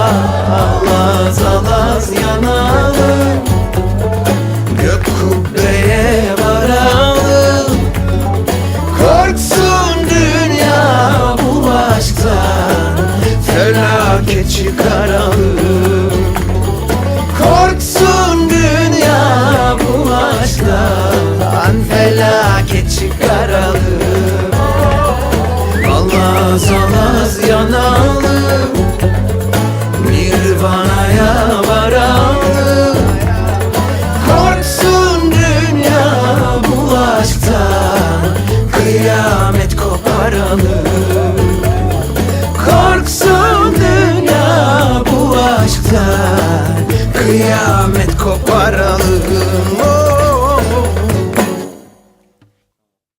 Ağlaz ağlaz yanalım Gök kubbeye varalım Korksun dünya bu aşktan Felaket çıkaralım Korksun dünya bu aşktan Felaket çıkaralım Allah'a yeter Kıyamet kopar alın